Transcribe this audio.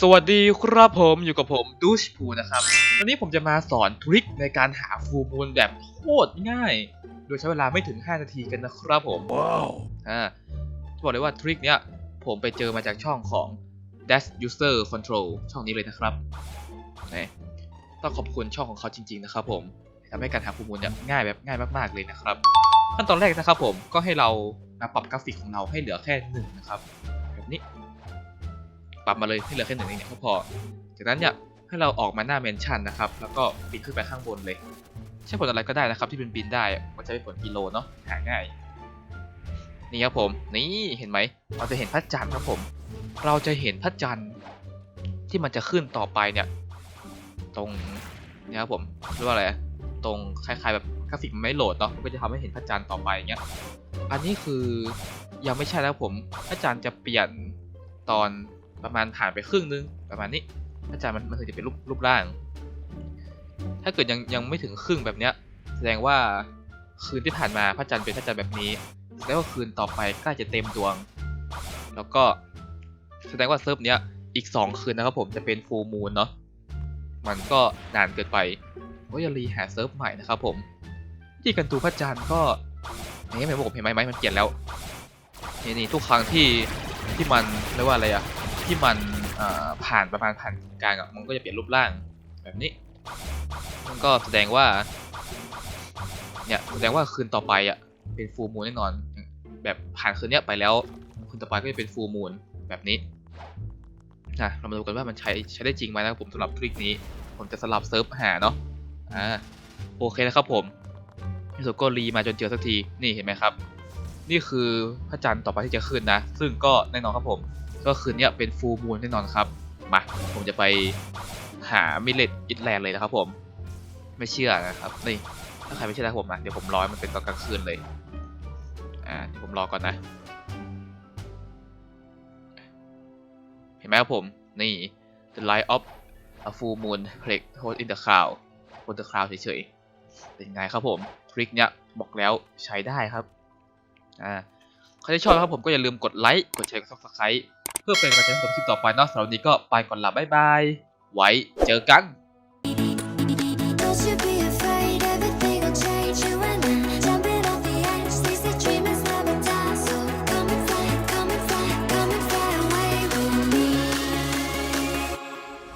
สวัสดีครับผมอยู่กับผมดูชพูนะครับ วันนี้ผมจะมาสอนทริคในการหาฟูมูลแบบโคตรง่าย โดยใช้เวลาไม่ถึง 5 นาทีกันนะครับผม ว้าว อ่าจะบอกเลยว่าทริคเนี้ยผมไปเจอมาจากช่องของ Dash User Control ช่องนี้เลยนะครับนี่ต้องขอบคุณช่องของเขาจริง ๆ นะครับผมทำให้การหาฟูมูลเนี่ยง่ายแบบง่ายมากๆเลยนะครับขั้นตอนแรกนะครับผมก็ให้เรามาปรับกราฟิกของเราให้เหลือแค่หนึ่งนะครับแบบนี้ ปรับมาเลยให้เหลือแค่หนึ่งเองเนี่ยก็พอ จากนั้นเนี่ยให้เราออกมาหน้าเมนชั่นนะครับ แล้วก็บินขึ้นไปข้างบนเลย ใช้ผลอะไรก็ได้นะครับ ที่เป็นบินได้มันจะเป็นผลกิโลเนาะหาง่าย นี่ครับผม นี่เห็นไหมเราจะเห็นพระจันทร์ครับผม เราจะเห็นพระจันทร์ที่มันจะขึ้นต่อไปเนี่ย ตรงนี่ครับผมเรียกว่าอะไรตรงคล้ายๆแบบกราฟิกมันไม่โหลดเนาะมันก็จะทำให้เห็นพระจันทร์ต่อไปอย่างเงี้ย อันนี้คือยังไม่ใช่แล้วผมพระจันทร์จะเปลี่ยนตอน ประมาณผ่านไปครึ่งนึงประมาณนี้พระจันทร์มันมันถึงจะเป็นรูปรูปร่าง ถ้าเกิดยังยังไม่ถึงครึ่งแบบเนี้ย แสดงว่าคืนที่ผ่านมาพระจันทร์เป็นพระจันทร์แบบนี้แสดงว่าคืนต่อไปใกล้จะเต็มดวง แล้วก็แสดงว่าเซิร์ฟเนี้ยอีก 2 คืนนะครับผมจะเป็นฟูลมูนเนาะมันก็นานเกินไปก็จะรีหาเซิร์ฟใหม่นะครับผมที่กันดูพระจันทร์ก็นี้เห็นไหมผมเห็นไหมไหมมันเปลี่ยนแล้วนี่นี่ทุกครั้งที่ที่มันเรียกว่าอะไรอะ ที่มันผ่านประมาณผ่านกลางอะมันก็จะเปลี่ยนรูปร่างแบบนี้ มันก็แสดงว่า เนี่ยแสดงว่าคืนต่อไปอะเป็นฟูมูลแน่นอน แบบผ่านคืนเนี้ยไปแล้ว คืนต่อไปก็จะเป็นฟูมูลแบบนี้นะเรามาดูกันว่ามันใช้ใช้ได้จริงไหมนะครับผมสำหรับทริคนี้ ผมจะสลับเซิร์ฟหาเนาะอ่าโอเคนะครับผมที่สุดก็รีมาจนเจอสักทีนี่เห็นไหมครับ นี่คือพระจันทร์ต่อไปที่จะขึ้นนะ ซึ่งก็แน่นอนครับผม ก็คืนเนี้ยเป็นฟูมูลแน่นอนครับ มาผมจะไปหามิเลตอิตแลนด์เลยนะครับผม ไม่เชื่อนะครับ นี่ถ้าใครไม่เชื่อผมนะเดี๋ยวผมรอให้มันเป็นตอนกลางคืนเลย อ่าเดี๋ยวผมรอก่อนนะ เห็นไหมครับผม นี่ the light of a full moon break hold in the cloud บน the cloud เฉยๆ เป็นไงครับผม ทริคเนี้ยบอกแล้วใช้ได้ครับ อ่าใครที่ชอบครับผมก็อย่าลืมกดไลค์ กดแชร์กด subscribe เพื่อเป็นกำลังใจให้ผมคลิปต่อไปเนอกสำหรับวันนี้ก็ไปก่อนละบ๊ายบาย ไว้เจอกัน